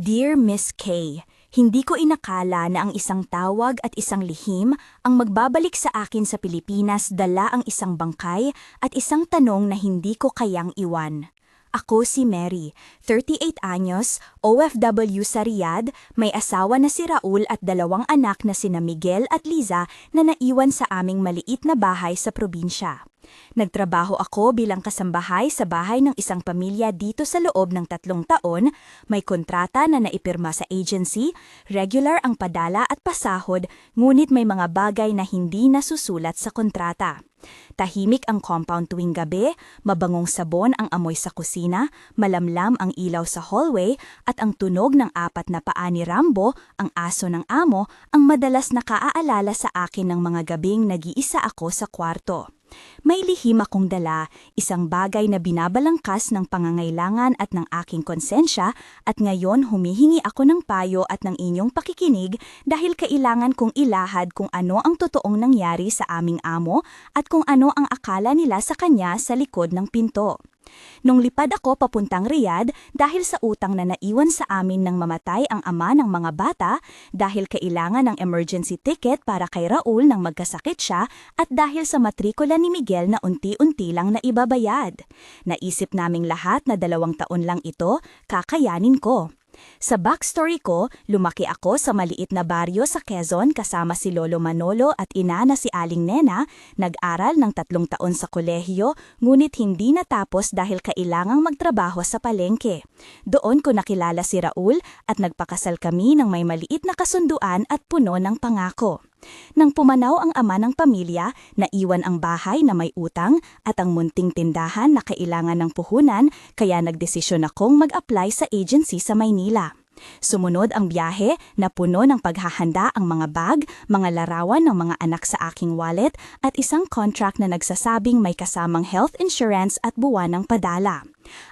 Dear Miss K, hindi ko inakala na ang isang tawag at isang lihim ang magbabalik sa akin sa Pilipinas dala ang isang bangkay at isang tanong na hindi ko kayang iwan. Ako si Mary, 38 anyos, OFW sa Riyadh, may asawa na si Raul at dalawang anak na sina Miguel at Liza na naiwan sa aming maliit na bahay sa probinsya. Nagtrabaho ako bilang kasambahay sa bahay ng isang pamilya dito sa loob ng tatlong taon, may kontrata na naipirma sa agency, regular ang padala at pasahod, ngunit may mga bagay na hindi nasusulat sa kontrata. Tahimik ang compound tuwing gabi, mabangong sabon ang amoy sa kusina, malamlam ang ilaw sa hallway, at ang tunog ng apat na paa ni Rambo, ang aso ng amo, ang madalas nakaaalala sa akin ng mga gabing nag-iisa ako sa kwarto. May lihim akong dala, isang bagay na binabalangkas ng pangangailangan at ng aking konsensya at ngayon humihingi ako ng payo at ng inyong pakikinig dahil kailangan kong ilahad kung ano ang totoong nangyari sa aming amo at kung ano ang akala nila sa kanya sa likod ng pinto. Nung lipad ako papuntang Riyadh dahil sa utang na naiwan sa amin ng mamatay ang ama ng mga bata, dahil kailangan ng emergency ticket para kay Raul nang magkasakit siya at dahil sa matrikula ni Miguel na unti-unti lang na ibabayad. Naisip naming lahat na dalawang taon lang ito, kakayanin ko. Sa backstory ko, lumaki ako sa maliit na baryo sa Quezon kasama si Lolo Manolo at ina na si Aling Nena, nag-aral ng tatlong taon sa kolehiyo, ngunit hindi natapos dahil kailangang magtrabaho sa palengke. Doon ko nakilala si Raul at nagpakasal kami ng may maliit na kasunduan at puno ng pangako. Nang pumanaw ang ama ng pamilya, naiwan ang bahay na may utang at ang munting tindahan na kailangan ng puhunan kaya nagdesisyon akong mag-apply sa agency sa Maynila. Sumunod ang biyahe na puno ng paghahanda ang mga bag, mga larawan ng mga anak sa aking wallet at isang contract na nagsasabing may kasamang health insurance at buwan ng padala.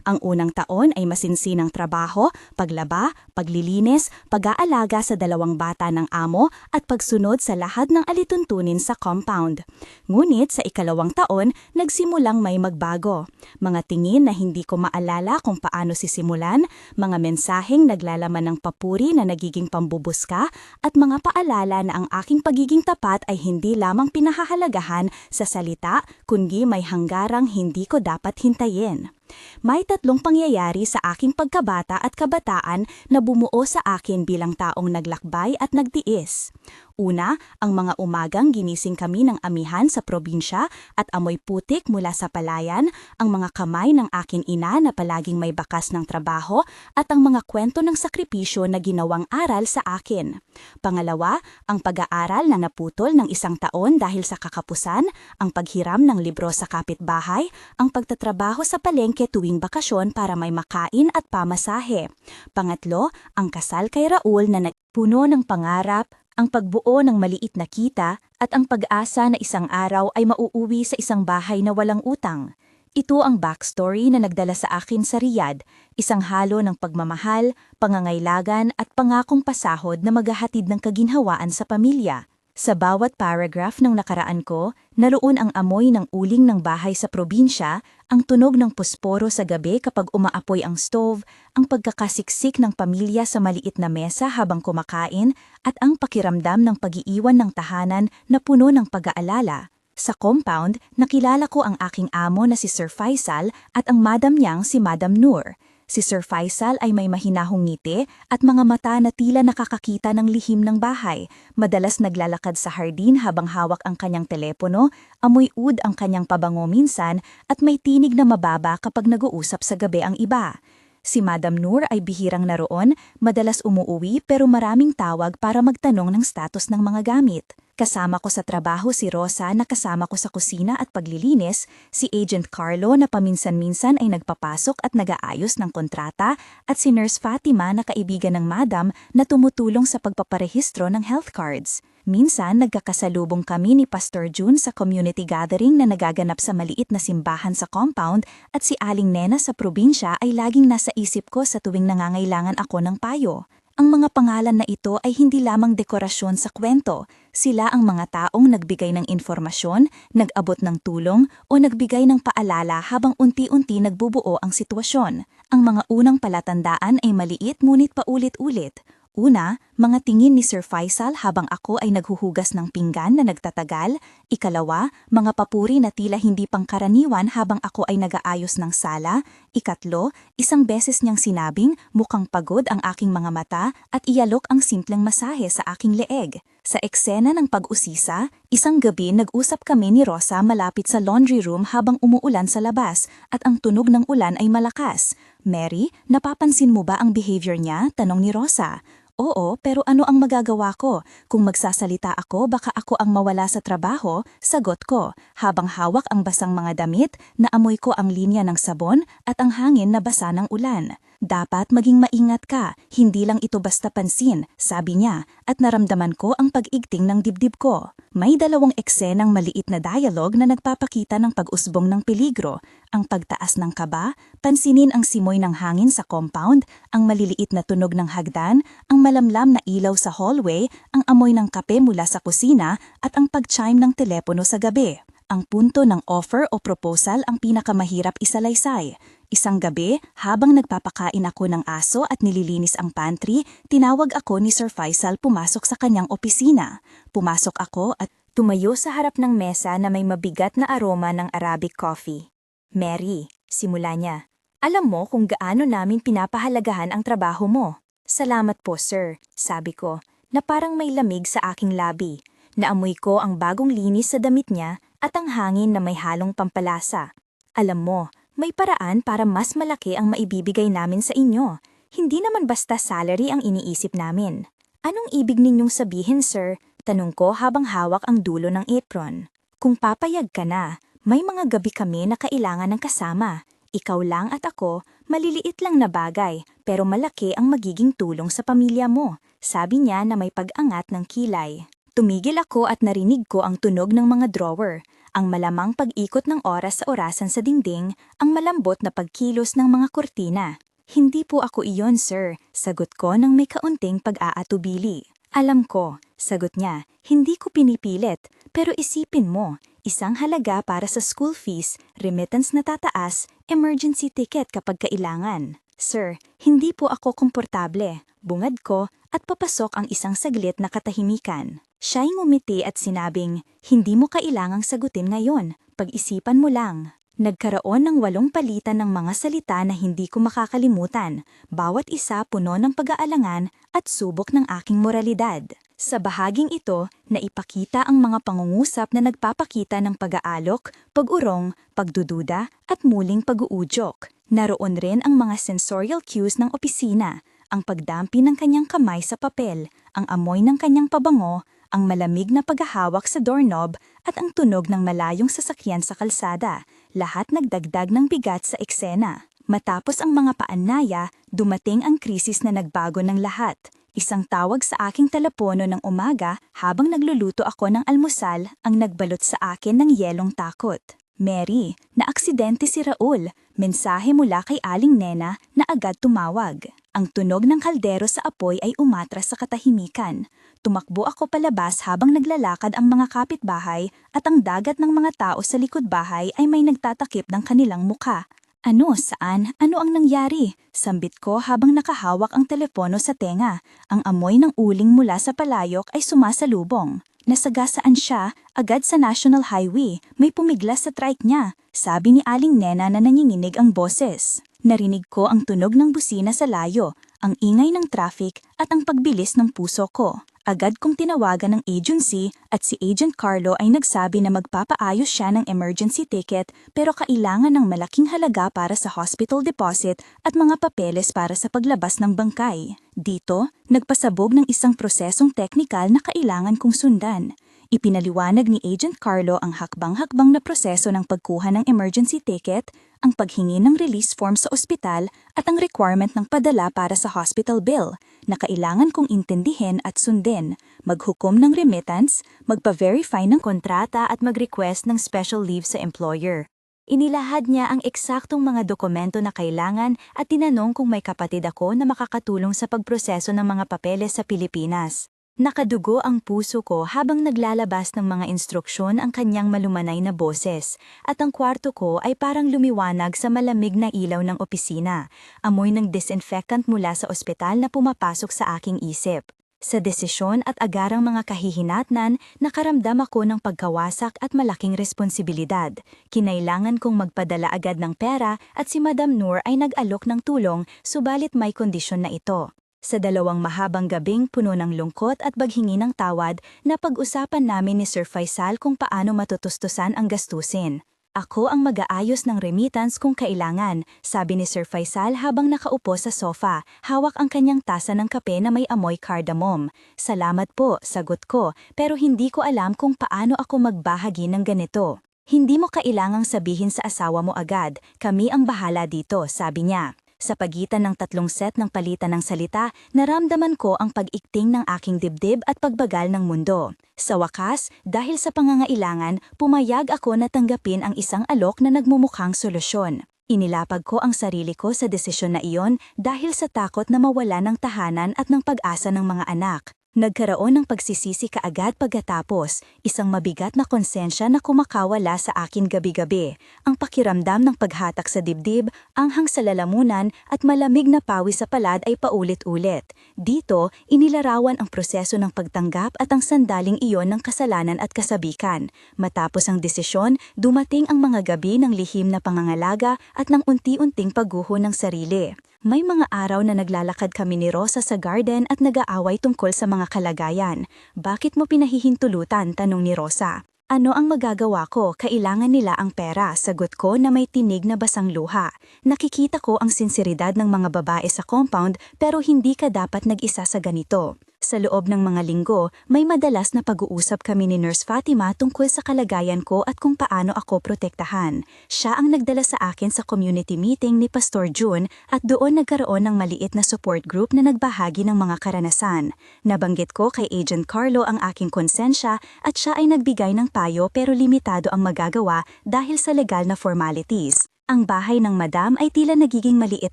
Ang unang taon ay masinsinang trabaho, paglaba, paglilinis, pag-aalaga sa dalawang bata ng amo at pagsunod sa lahat ng alituntunin sa compound. Ngunit sa ikalawang taon, nagsimulang may magbago. Mga tingin na hindi ko maalala kung paano sisimulan, mga mensaheng naglalaman ng papuri na nagiging pambubuska, at mga paalala na ang aking pagiging tapat ay hindi lamang pinahahalagahan sa salita, kundi may hanggarang hindi ko dapat hintayin. May tatlong pangyayari sa aking pagkabata at kabataan na bumuo sa akin bilang taong naglakbay at nagtiis. Una, ang mga umagang ginising kami ng amihan sa probinsya at amoy putik mula sa palayan, ang mga kamay ng aking ina na palaging may bakas ng trabaho at ang mga kwento ng sakripisyo na ginawang aral sa akin. Pangalawa, ang pag-aaral na naputol ng isang taon dahil sa kakapusan, ang paghiram ng libro sa kapitbahay, ang pagtatrabaho sa palengke tuwing bakasyon para may makain at pamasahe. Pangatlo, ang kasal kay Raul na nagpuno ng pangarap, ang pagbuo ng maliit na kita at ang pag-asa na isang araw ay mauuwi sa isang bahay na walang utang. Ito ang backstory na nagdala sa akin sa Riyadh, isang halo ng pagmamahal, pangangailagan at pangakong pasahod na maghahatid ng kaginhawaan sa pamilya. Sa bawat paragraph ng nakaraan ko, naroon ang amoy ng uling ng bahay sa probinsya, ang tunog ng pusporo sa gabi kapag umaapoy ang stove, ang pagkakasiksik ng pamilya sa maliit na mesa habang kumakain, at ang pakiramdam ng pag-iiwan ng tahanan na puno ng pag-aalala. Sa compound, nakilala ko ang aking amo na si Sir Faisal at ang madam niyang si Madam Noor. Si Sir Faisal ay may mahinahong ngiti at mga mata na tila nakakakita ng lihim ng bahay. Madalas naglalakad sa hardin habang hawak ang kanyang telepono, amoy ud ang kanyang pabango minsan at may tinig na mababa kapag nag-uusap sa gabi ang iba. Si Madam Noor ay bihirang naroon, madalas umuuwi pero maraming tawag para magtanong ng status ng mga gamit. Kasama ko sa trabaho si Rosa na kasama ko sa kusina at paglilinis, si Agent Carlo na paminsan-minsan ay nagpapasok at nagaayos ng kontrata, at si Nurse Fatima na kaibigan ng madam na tumutulong sa pagpaparehistro ng health cards. Minsan nagkakasalubong kami ni Pastor June sa community gathering na nagaganap sa maliit na simbahan sa compound at si Aling Nena sa probinsya ay laging nasa isip ko sa tuwing nangangailangan ako ng payo. Ang mga pangalan na ito ay hindi lamang dekorasyon sa kwento. Sila ang mga taong nagbigay ng informasyon, nag-abot ng tulong, o nagbigay ng paalala habang unti-unti nagbubuo ang sitwasyon. Ang mga unang palatandaan ay maliit ngunit paulit-ulit. Una, mga tingin ni Sir Faisal habang ako ay naghuhugas ng pinggan na nagtatagal. Ikalawa, mga papuri na tila hindi pangkaraniwan habang ako ay nagaayos ng sala. Ikatlo, isang beses niyang sinabing mukhang pagod ang aking mga mata at iyalok ang simpleng masahe sa aking leeg. Sa eksena ng pag-usisa, isang gabi nag-usap kami ni Rosa malapit sa laundry room habang umuulan sa labas at ang tunog ng ulan ay malakas. Mary, napapansin mo ba ang behavior niya? Tanong ni Rosa. Oo, pero ano ang magagawa ko? Kung magsasalita ako, baka ako ang mawala sa trabaho, sagot ko. Habang hawak ang basang mga damit, naamoy ko ang linya ng sabon at ang hangin na basa ng ulan. Dapat maging maingat ka, hindi lang ito basta pansin, sabi niya, at naramdaman ko ang pag-igting ng dibdib ko. May dalawang eksenang maliit na dialogue na nagpapakita ng pag-usbong ng peligro, ang pagtaas ng kaba, pansinin ang simoy ng hangin sa compound, ang maliliit na tunog ng hagdan, ang malamlam na ilaw sa hallway, ang amoy ng kape mula sa kusina, at ang pag-chime ng telepono sa gabi. Ang punto ng offer o proposal ang pinakamahirap isalaysay. Isang gabi, habang nagpapakain ako ng aso at nililinis ang pantry, tinawag ako ni Sir Faisal pumasok sa kanyang opisina. Pumasok ako at tumayo sa harap ng mesa na may mabigat na aroma ng Arabic coffee. Mary, simula niya. Alam mo kung gaano namin pinapahalagahan ang trabaho mo. Salamat po, sir, sabi ko, na parang may lamig sa aking labi. Naamoy ko ang bagong linis sa damit niya at ang hangin na may halong pampalasa. Alam mo, may paraan para mas malaki ang maibibigay namin sa inyo. Hindi naman basta salary ang iniisip namin. Anong ibig ninyong sabihin, sir? Tanong ko habang hawak ang dulo ng apron. Kung papayag ka na, may mga gabi kami na kailangan ng kasama. Ikaw lang at ako, maliliit lang na bagay, pero malaki ang magiging tulong sa pamilya mo. Sabi niya na may pag-angat ng kilay. Tumigil ako at narinig ko ang tunog ng mga drawer, ang malamang pag-ikot ng oras sa orasan sa dingding, ang malambot na pagkilos ng mga kurtina. Hindi po ako iyon, sir, sagot ko nang may kaunting pag-aatubili. Alam ko, sagot niya, hindi ko pinipilit, pero isipin mo, isang halaga para sa school fees, remittance na tataas, emergency ticket kapag kailangan. Sir, hindi po ako komportable. Bungad ko at papasok ang isang saglit na katahimikan. Siya'y ngumiti at sinabing, hindi mo kailangang sagutin ngayon, pag-isipan mo lang. Nagkaroon ng walong palitan ng mga salita na hindi ko makakalimutan, bawat isa puno ng pag-aalangan at subok ng aking moralidad. Sa bahaging ito, naipakita ang mga pangungusap na nagpapakita ng pag-aalok, pag-urong, pagdududa at muling pag-uudyok. Naroon rin ang mga sensorial cues ng opisina, ang pagdampi ng kanyang kamay sa papel, ang amoy ng kanyang pabango, ang malamig na paghahawak sa doorknob at ang tunog ng malayong sasakyan sa kalsada, lahat nagdagdag ng bigat sa eksena. Matapos ang mga paanaya, dumating ang krisis na nagbago ng lahat. Isang tawag sa aking telepono ng umaga habang nagluluto ako ng almusal ang nagbalot sa akin ng yelong takot. Mary, naaksidente si Raul. Mensahe mula kay Aling Nena na agad tumawag. Ang tunog ng kaldero sa apoy ay umatras sa katahimikan. Tumakbo ako palabas habang naglalakad ang mga kapitbahay at ang dagat ng mga tao sa likod bahay ay may nagtatakip ng kanilang mukha. Ano, saan, ano ang nangyari? Sambit ko habang nakahawak ang telepono sa tenga. Ang amoy ng uling mula sa palayok ay sumasalubong. Nasagasaan siya, agad sa National Highway, may pumiglas sa trike niya. Sabi ni Aling Nena na nanginginig ang boses. Narinig ko ang tunog ng busina sa layo, ang ingay ng traffic at ang pagbilis ng puso ko. Agad kong tinawagan ng agency at si Agent Carlo ay nagsabi na magpapaayos siya ng emergency ticket pero kailangan ng malaking halaga para sa hospital deposit at mga papeles para sa paglabas ng bangkay. Dito, nagpasabog ng isang prosesong teknikal na kailangan kong sundan. Ipinaliwanag ni Agent Carlo ang hakbang-hakbang na proseso ng pagkuha ng emergency ticket, ang paghingi ng release form sa ospital at ang requirement ng padala para sa hospital bill na kailangan kong intindihin at sundin, maghukom ng remittance, magpa-verify ng kontrata at mag-request ng special leave sa employer. Inilahad niya ang eksaktong mga dokumento na kailangan at tinanong kung may kapatid ako na makakatulong sa pagproseso ng mga papeles sa Pilipinas. Nakadugo ang puso ko habang naglalabas ng mga instruksyon ang kanyang malumanay na boses, at ang kwarto ko ay parang lumiwanag sa malamig na ilaw ng opisina, amoy ng disinfectant mula sa ospital na pumapasok sa aking isip. Sa desisyon at agarang mga kahihinatnan, nakaramdam ako ng pagkawasak at malaking responsibilidad. Kinailangan kong magpadala agad ng pera at si Madam Noor ay nag-alok ng tulong subalit may kondisyon na ito. Sa dalawang mahabang gabing puno ng lungkot at baghingi ng tawad, napag-usapan namin ni Sir Faisal kung paano matutustusan ang gastusin. Ako ang mag-aayos ng remittance kung kailangan, sabi ni Sir Faisal habang nakaupo sa sofa, hawak ang kanyang tasa ng kape na may amoy cardamom. Salamat po, sagot ko, pero hindi ko alam kung paano ako magbahagi ng ganito. Hindi mo kailangang sabihin sa asawa mo agad, kami ang bahala dito, sabi niya. Sa pagitan ng tatlong set ng palitan ng salita, naramdaman ko ang pag-ikting ng aking dibdib at pagbagal ng mundo. Sa wakas, dahil sa pangangailangan, pumayag ako na tanggapin ang isang alok na nagmumukhang solusyon. Inilapag ko ang sarili ko sa desisyon na iyon dahil sa takot na mawala ng tahanan at ng pag-asa ng mga anak. Nagkaroon ng pagsisisi kaagad pagkatapos, isang mabigat na konsensya na kumakawala sa akin gabi-gabi, ang pakiramdam ng paghatak sa dibdib, anghang sa lalamunan at malamig na pawi sa palad ay paulit-ulit. Dito, inilarawan ang proseso ng pagtanggap at ang sandaling iyon ng kasalanan at kasabikan. Matapos ang desisyon, dumating ang mga gabi ng lihim na pangangalaga at ng unti-unting pagguho ng sarili. May mga araw na naglalakad kami ni Rosa sa garden at nag-aaway tungkol sa mga kalagayan. Bakit mo pinahihintulutan? Tanong ni Rosa. Ano ang magagawa ko? Kailangan nila ang pera, sagot ko na may tinig na basang luha. Nakikita ko ang sinseridad ng mga babae sa compound pero hindi ka dapat nag-isa sa ganito. Sa loob ng mga linggo, may madalas na pag-uusap kami ni Nurse Fatima tungkol sa kalagayan ko at kung paano ako protektahan. Siya ang nagdala sa akin sa community meeting ni Pastor June at doon nagkaroon ng maliit na support group na nagbahagi ng mga karanasan. Nabanggit ko kay Agent Carlo ang aking konsensya at siya ay nagbigay ng payo pero limitado ang magagawa dahil sa legal na formalities. Ang bahay ng madam ay tila nagiging maliit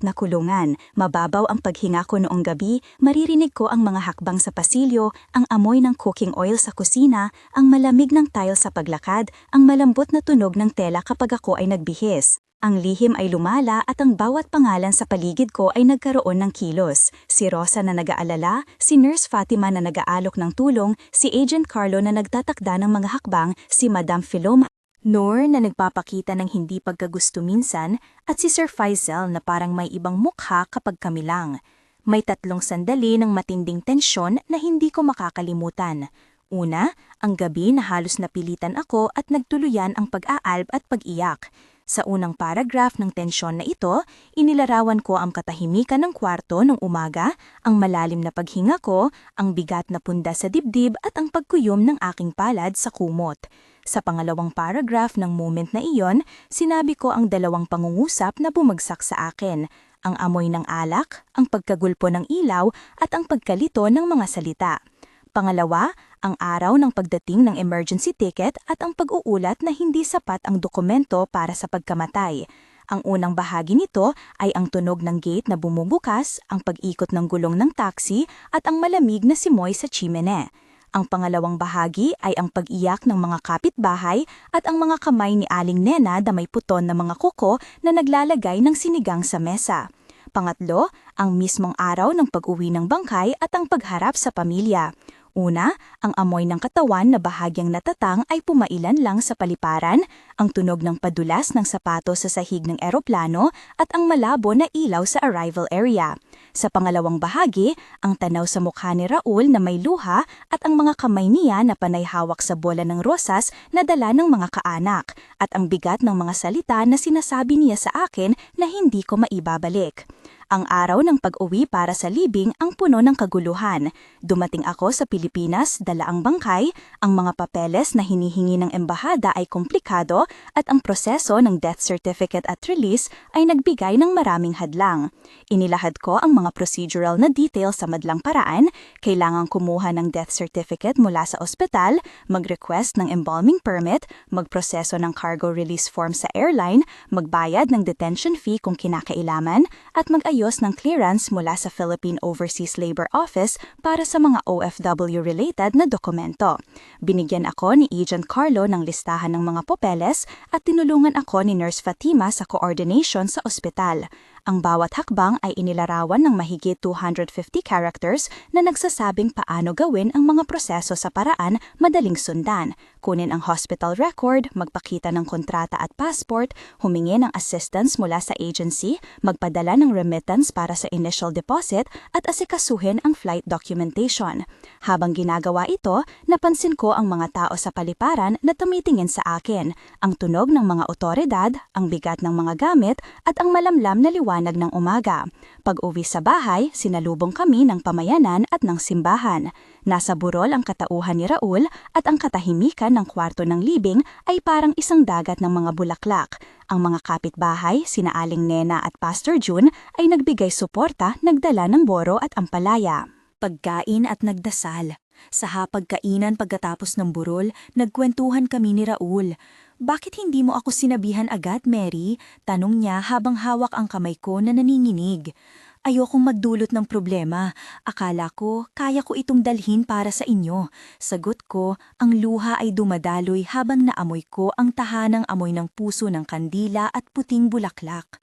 na kulungan. Mababaw ang paghinga ko noong gabi, maririnig ko ang mga hakbang sa pasilyo, ang amoy ng cooking oil sa kusina, ang malamig ng tile sa paglakad, ang malambot na tunog ng tela kapag ako ay nagbihis. Ang lihim ay lumala at ang bawat pangalan sa paligid ko ay nagkaroon ng kilos. Si Rosa na nag-aalala, si Nurse Fatima na nag-aalok ng tulong, si Agent Carlo na nagtatakda ng mga hakbang, si Madam Philoma Nor na nagpapakita ng hindi pagkagusto minsan at si Sir Faisal na parang may ibang mukha kapag kami lang. May tatlong sandali ng matinding tensyon na hindi ko makakalimutan. Una, ang gabi na halos napilitan ako at nagtuluyan ang pag-aalb at pag-iyak. Sa unang paragraph ng tensyon na ito, inilarawan ko ang katahimikan ng kwarto nung umaga, ang malalim na paghinga ko, ang bigat na punda sa dibdib at ang pagkuyom ng aking palad sa kumot. Sa pangalawang paragraph ng moment na iyon, sinabi ko ang dalawang pangungusap na bumagsak sa akin, ang amoy ng alak, ang pagkagulpo ng ilaw at ang pagkalito ng mga salita. Pangalawa, ang araw ng pagdating ng emergency ticket at ang pag-uulat na hindi sapat ang dokumento para sa pagkamatay. Ang unang bahagi nito ay ang tunog ng gate na bumubukas, ang pag-ikot ng gulong ng taxi at ang malamig na simoy sa chimene. Ang pangalawang bahagi ay ang pag-iyak ng mga kapitbahay at ang mga kamay ni Aling Nena na may puton na mga kuko na naglalagay ng sinigang sa mesa. Pangatlo, ang mismong araw ng pag-uwi ng bangkay at ang pagharap sa pamilya. Una, ang amoy ng katawan na bahagyang natatang ay pumailan lang sa paliparan, ang tunog ng padulas ng sapato sa sahig ng eroplano at ang malabo na ilaw sa arrival area. Sa pangalawang bahagi, ang tanaw sa mukha ni Raul na may luha at ang mga kamay niya na panay hawak sa bola ng rosas na dala ng mga kaanak at ang bigat ng mga salita na sinasabi niya sa akin na hindi ko maibabalik. Ang araw ng pag-uwi para sa libing ang puno ng kaguluhan. Dumating ako sa Pilipinas, dala ang bangkay, ang mga papeles na hinihingi ng embahada ay komplikado at ang proseso ng death certificate at release ay nagbigay ng maraming hadlang. Inilahad ko ang mga procedural na details sa madlang paraan, kailangang kumuha ng death certificate mula sa ospital, mag-request ng embalming permit, magproseso ng cargo release form sa airline, magbayad ng detention fee kung kinakailaman, at mag nag-aayos ng clearance mula sa Philippine Overseas Labor Office para sa mga OFW-related na dokumento. Binigyan ako ni Agent Carlo ng listahan ng mga papeles at tinulungan ako ni Nurse Fatima sa coordination sa ospital. Ang bawat hakbang ay inilarawan ng mahigit 250 characters na nagsasabing paano gawin ang mga proseso sa paraan madaling sundan. Kunin ang hospital record, magpakita ng kontrata at passport, humingi ng assistance mula sa agency, magpadala ng remittance para sa initial deposit at asikasuhin ang flight documentation. Habang ginagawa ito, napansin ko ang mga tao sa paliparan na tumitingin sa akin, ang tunog ng mga otoridad, ang bigat ng mga gamit at ang malamlam na liwanag ng umaga. Pag uwi sa bahay, sinalubong kami ng pamayanan at ng simbahan. Nasa burol ang katauhan ni Raul at ang katahimikan ng kwarto ng libing ay parang isang dagat ng mga bulaklak. Ang mga kapitbahay, sina Aling Nena at Pastor June ay nagbigay suporta, nagdala ng boro at ampalaya. Pagkain at nagdasal. Sa hapagkainan pagkatapos ng burol, nagkwentuhan kami ni Raul. Bakit hindi mo ako sinabihan agad, Mary? Tanong niya habang hawak ang kamay ko na naninginig. Ayokong magdulot ng problema. Akala ko, kaya ko itong dalhin para sa inyo. Sagot ko, ang luha ay dumadaloy habang naamoy ko ang tahanang amoy ng puso ng kandila at puting bulaklak.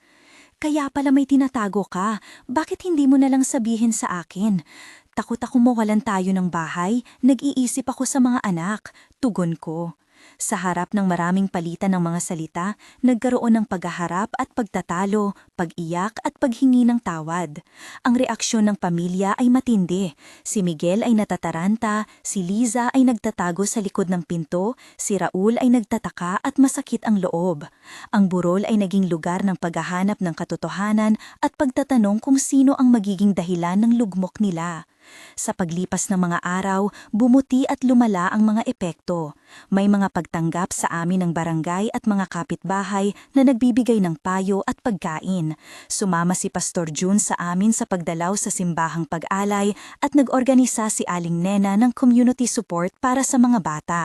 Kaya pala may tinatago ka. Bakit hindi mo nalang sabihin sa akin? Takot ako mawalan tayo ng bahay. Nag-iisip ako sa mga anak. Tugon ko. Sa harap ng maraming palitan ng mga salita, nagkaroon ng paghaharap at pagtatalo, pag-iyak at paghingi ng tawad. Ang reaksyon ng pamilya ay matindi. Si Miguel ay natataranta, si Liza ay nagtatago sa likod ng pinto, si Raul ay nagtataka at masakit ang loob. Ang burol ay naging lugar ng paghahanap ng katotohanan at pagtatanong kung sino ang magiging dahilan ng lugmok nila. Sa paglipas ng mga araw, bumuti at lumala ang mga epekto. May mga pagtanggap sa amin ng barangay at mga kapitbahay na nagbibigay ng payo at pagkain. Sumama si Pastor June sa amin sa pagdalaw sa simbahang pag-alay at nag-organisa si Aling Nena ng community support para sa mga bata.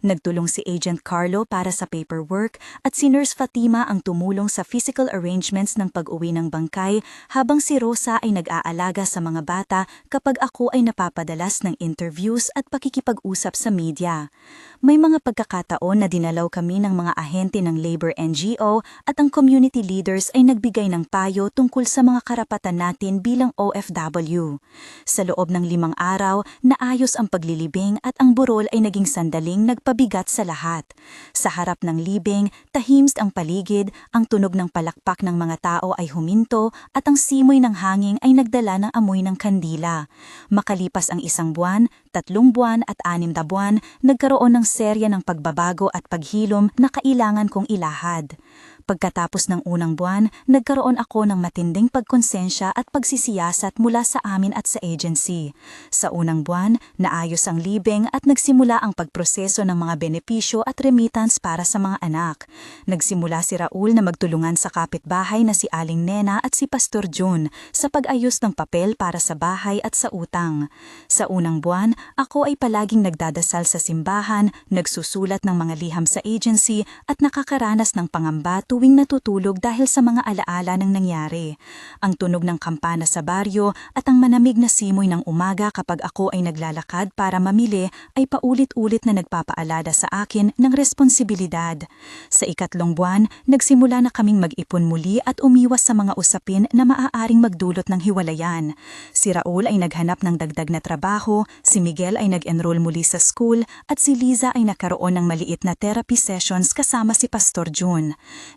Nagtulong si Agent Carlo para sa paperwork at si Nurse Fatima ang tumulong sa physical arrangements ng pag-uwi ng bangkay habang si Rosa ay nag-aalaga sa mga bata kapag ako ay napapadalas ng interviews at pakikipag-usap sa media. May mga pagkakataon na dinalaw kami ng mga ahente ng labor NGO at ang community leaders ay nagbigay ng payo tungkol sa mga karapatan natin bilang OFW. Sa loob ng limang araw, naayos ang paglilibing at ang burol ay naging sandaling nagpabigat sa lahat. Sa harap ng libing, tahims ang paligid, ang tunog ng palakpak ng mga tao ay huminto at ang simoy ng hangin ay nagdala ng amoy ng kandila. Makalipas ang isang buwan, tatlong buwan at anim na buwan, nagkaroon ng serya ng pagbabago at paghilom na kailangan kong ilahad. Pagkatapos ng unang buwan, nagkaroon ako ng matinding pagkonsensya at pagsisiyasat mula sa amin at sa agency. Sa unang buwan, naayos ang libing at nagsimula ang pagproseso ng mga benepisyo at remittance para sa mga anak. Nagsimula si Raul na magtulungan sa kapitbahay na si Aling Nena at si Pastor June sa pag-ayos ng papel para sa bahay at sa utang. Sa unang buwan, ako ay palaging nagdadasal sa simbahan, nagsusulat ng mga liham sa agency at nakakaranas ng pangamba tuwing natutulog dahil sa mga alaala ng nangyari. Ang tunog ng kampana sa baryo at ang manamig na simoy ng umaga kapag ako ay naglalakad para mamili ay paulit-ulit na nagpapaalala sa akin ng responsibilidad. Sa ikatlong buwan, nagsimula na kaming mag-ipon muli at umiwas sa mga usapin na maaaring magdulot ng hiwalayan. Si Raul ay naghanap ng dagdag na trabaho, si Miguel ay nag-enroll muli sa school at si Liza ay nakaroon ng maliit na therapy sessions kasama si Pastor June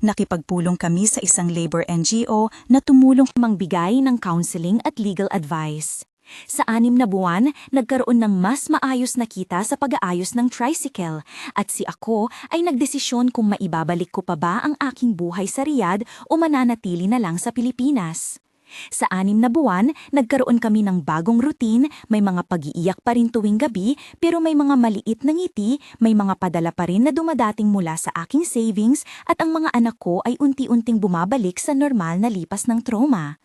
nakipagpulong kami sa isang labor NGO na tumulong mangbigay ng counseling at legal advice. Sa anim na buwan, nagkaroon ng mas maayos na kita sa pag-aayos ng tricycle at si ako ay nagdesisyon kung maibabalik ko pa ba ang aking buhay sa Riyadh o mananatili na lang sa Pilipinas. Sa anim na buwan, nagkaroon kami ng bagong routine, may mga pag-iiyak pa rin tuwing gabi, pero may mga maliit na ngiti, may mga padala pa rin na dumadating mula sa aking savings at ang mga anak ko ay unti-unting bumabalik sa normal na lipas ng trauma.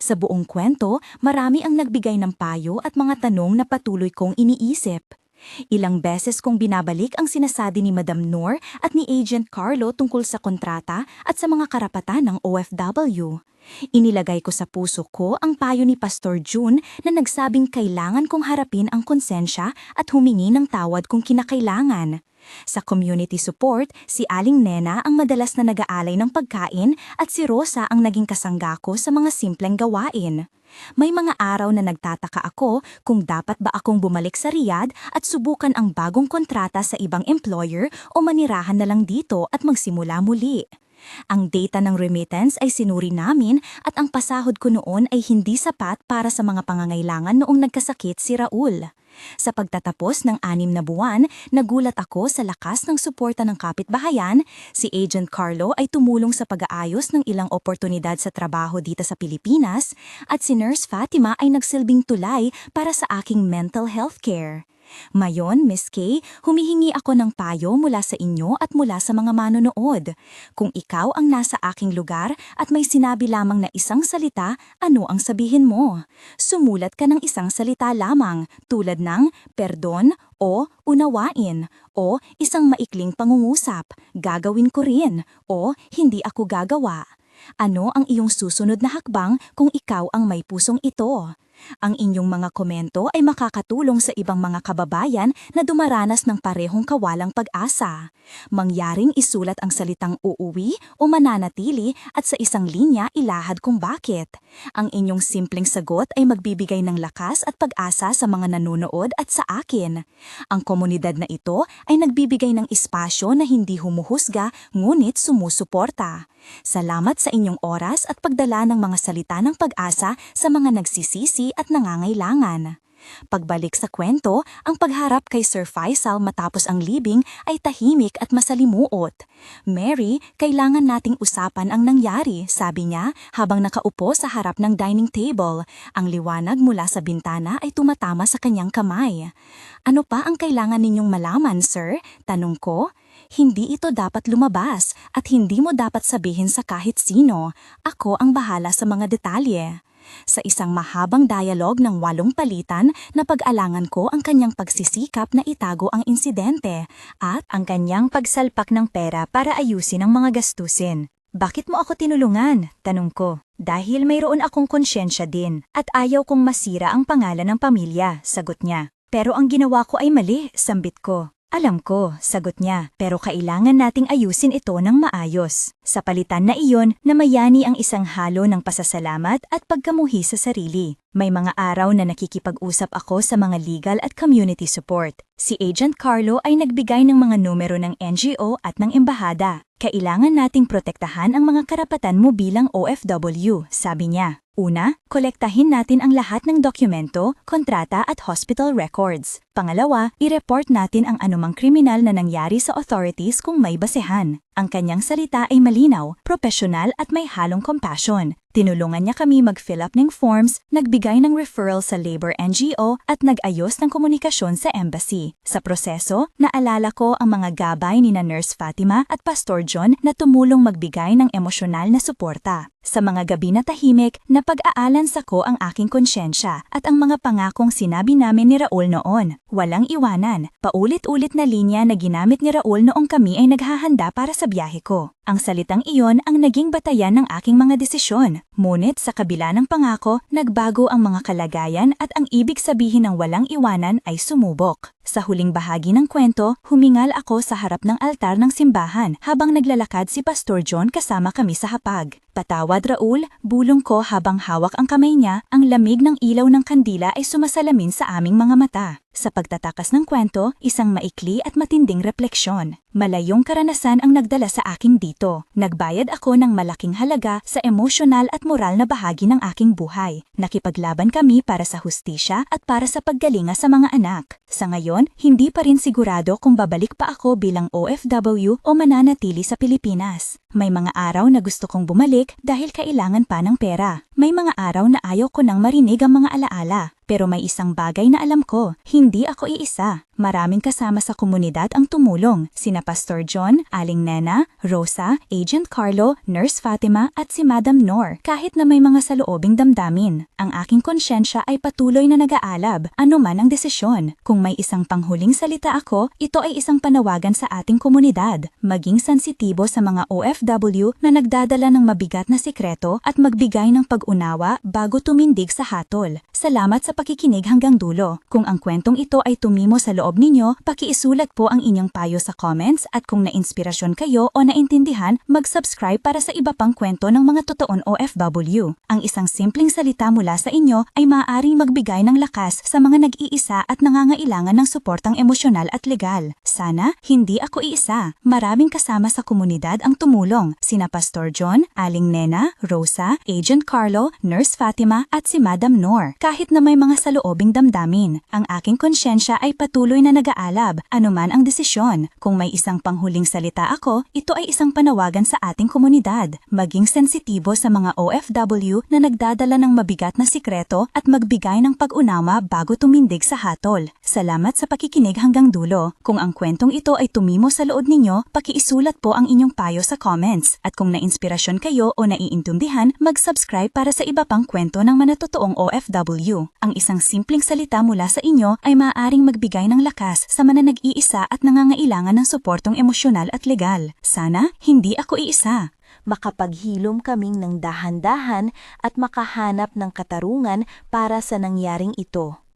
Sa buong kwento, marami ang nagbigay ng payo at mga tanong na patuloy kong iniisip. Ilang beses kong binabalik ang sinasabi ni Madam Noor at ni Agent Carlo tungkol sa kontrata at sa mga karapatan ng OFW. Inilagay ko sa puso ko ang payo ni Pastor June na nagsabing kailangan kong harapin ang konsensya at humingi ng tawad kung kinakailangan. Sa community support, si Aling Nena ang madalas na nag-aalay ng pagkain at si Rosa ang naging kasangga ko sa mga simpleng gawain. May mga araw na nagtataka ako kung dapat ba akong bumalik sa Riyadh at subukan ang bagong kontrata sa ibang employer o manirahan na lang dito at magsimula muli. Ang data ng remittance ay sinuri namin at ang pasahod ko noon ay hindi sapat para sa mga pangangailangan noong nagkasakit si Raul. Sa pagtatapos ng anim na buwan, nagulat ako sa lakas ng suporta ng kapitbahayan. Si Agent Carlo ay tumulong sa pag-aayos ng ilang oportunidad sa trabaho dito sa Pilipinas at si Nurse Fatima ay nagsilbing tulay para sa aking mental health care. Mayon, Miss Kay, humihingi ako ng payo mula sa inyo at mula sa mga manonood. Kung ikaw ang nasa aking lugar at may sinabi lamang na isang salita, ano ang sabihin mo? Sumulat ka ng isang salita lamang tulad ng perdon o unawain o isang maikling pangungusap, gagawin ko rin o hindi ako gagawa. Ano ang iyong susunod na hakbang kung ikaw ang may pusong ito? Ang inyong mga komento ay makakatulong sa ibang mga kababayan na dumaranas ng parehong kawalang pag-asa. Mangyaring isulat ang salitang uuwi o mananatili at sa isang linya ilahad kung bakit. Ang inyong simpleng sagot ay magbibigay ng lakas at pag-asa sa mga nanonood at sa akin. Ang komunidad na ito ay nagbibigay ng espasyo na hindi humuhusga ngunit sumusuporta. Salamat sa inyong oras at pagdala ng mga salita ng pag-asa sa mga nagsisisi at nangangailangan. Pagbalik sa kwento, ang pagharap kay Sir Faisal matapos ang libing ay tahimik at masalimuot. Mary, kailangan nating usapan ang nangyari, sabi niya habang nakaupo sa harap ng dining table. Ang liwanag mula sa bintana ay tumatama sa kanyang kamay. Ano pa ang kailangan ninyong malaman, sir? Tanong ko. Hindi ito dapat lumabas at hindi mo dapat sabihin sa kahit sino. Ako ang bahala sa mga detalye. Sa isang mahabang dialog ng walong palitan, napag-alangan ko ang kanyang pagsisikap na itago ang insidente at ang kanyang pagsalpak ng pera para ayusin ang mga gastusin. Bakit mo ako tinulungan? Tanong ko. Dahil mayroon akong konsyensya din at ayaw kong masira ang pangalan ng pamilya, sagot niya. Pero ang ginawa ko ay mali, sambit ko. Alam ko, sagot niya, pero kailangan nating ayusin ito ng maayos. Sa palitan na iyon, namayani ang isang halo ng pasasalamat at pagkamuhi sa sarili. May mga araw na nakikipag-usap ako sa mga legal at community support. Si Agent Carlo ay nagbigay ng mga numero ng NGO at ng embahada. Kailangan nating protektahan ang mga karapatan mo bilang OFW, sabi niya. Una, kolektahin natin ang lahat ng dokumento, kontrata at hospital records. Pangalawa, i-report natin ang anumang kriminal na nangyari sa authorities kung may basehan. Ang kanyang salita ay malinaw, profesional at may halong compassion. Tinulungan niya kami mag-fill up ng forms, nagbigay ng referral sa labor NGO at nag-ayos ng komunikasyon sa embassy. Sa proseso, naalala ko ang mga gabay ni na Nurse Fatima at Pastor John na tumulong magbigay ng emosyonal na suporta. Sa mga gabi na tahimik, napag-aalansa ko ang aking konsyensya at ang mga pangakong sinabi namin ni Raul noon. Walang iwanan, paulit-ulit na linya na ginamit ni Raul noong kami ay naghahanda para sa biyahe ko. Ang salitang iyon ang naging batayan ng aking mga desisyon. Ngunit sa kabila ng pangako, nagbago ang mga kalagayan at ang ibig sabihin ng walang iwanan ay sumubok. Sa huling bahagi ng kwento, humingal ako sa harap ng altar ng simbahan habang naglalakad si Pastor John kasama kami sa hapag. Patawad Raul, bulong ko habang hawak ang kamay niya, ang lamig ng ilaw ng kandila ay sumasalamin sa aming mga mata. Sa pagtatakas ng kwento, isang maikli at matinding refleksyon. Malayong karanasan ang nagdala sa aking dito. Nagbayad ako ng malaking halaga sa emosyonal at moral na bahagi ng aking buhay. Nakipaglaban kami para sa hustisya at para sa paggalinga sa mga anak. Sa ngayon, hindi pa rin sigurado kung babalik pa ako bilang OFW o mananatili sa Pilipinas. May mga araw na gusto kong bumalik dahil kailangan pa ng pera. May mga araw na ayaw ko nang marinig ang mga alaala. Pero may isang bagay na alam ko, hindi ako iisa. Maraming kasama sa komunidad ang tumulong, sina Pastor John, Aling Nena, Rosa, Agent Carlo, Nurse Fatima at si Madam Nor. Kahit na may mga saloobing damdamin, ang aking konsyensya ay patuloy na nag-aalab, anuman ang desisyon. Kung may isang panghuling salita ako, ito ay isang panawagan sa ating komunidad. Maging sensitibo sa mga OFW na nagdadala ng mabigat na sikreto at magbigay ng pag-unawa bago tumindig sa hatol. Salamat sa pakikinig hanggang dulo. Kung ang kwentong ito ay tumimo sa loob ninyo, pakiisulat po ang inyong payo sa comments at kung nainspirasyon kayo o naintindihan, mag-subscribe para sa iba pang kwento ng mga totoon OFW. Ang isang simpleng salita mula sa inyo ay maaaring magbigay ng lakas sa mga nag-iisa at nangangailangan ng suportang emosyonal at legal. Sana, hindi ako iisa. Maraming kasama sa komunidad ang tumulong, sina Pastor John, Aling Nena, Rosa, Agent Carlo, Nurse Fatima at si Madam Nor. Kahit na may mga saloobing damdamin, ang aking konsyensya ay patuloy na nag-aalab, anuman ang desisyon. Kung may isang panghuling salita ako, ito ay isang panawagan sa ating komunidad. Maging sensitibo sa mga OFW na nagdadala ng mabigat na sikreto at magbigay ng pag-unawa bago tumindig sa hatol. Salamat sa pakikinig hanggang dulo. Kung ang kwentong ito ay tumimo sa lood ninyo, pakiisulat po ang inyong payo sa comments. At kung na-inspirasyon kayo o naiintindihan, mag-subscribe para sa iba pang kwento ng manatotoong OFW. Ang isang simpleng salita mula sa inyo ay maaaring magbigay ng lakas sa mga nag-iisa at nangangailangan ng suportong emosyonal at legal. Sana, hindi ako iisa. Makapaghilom kaming ng dahan-dahan at makahanap ng katarungan para sa nangyaring ito.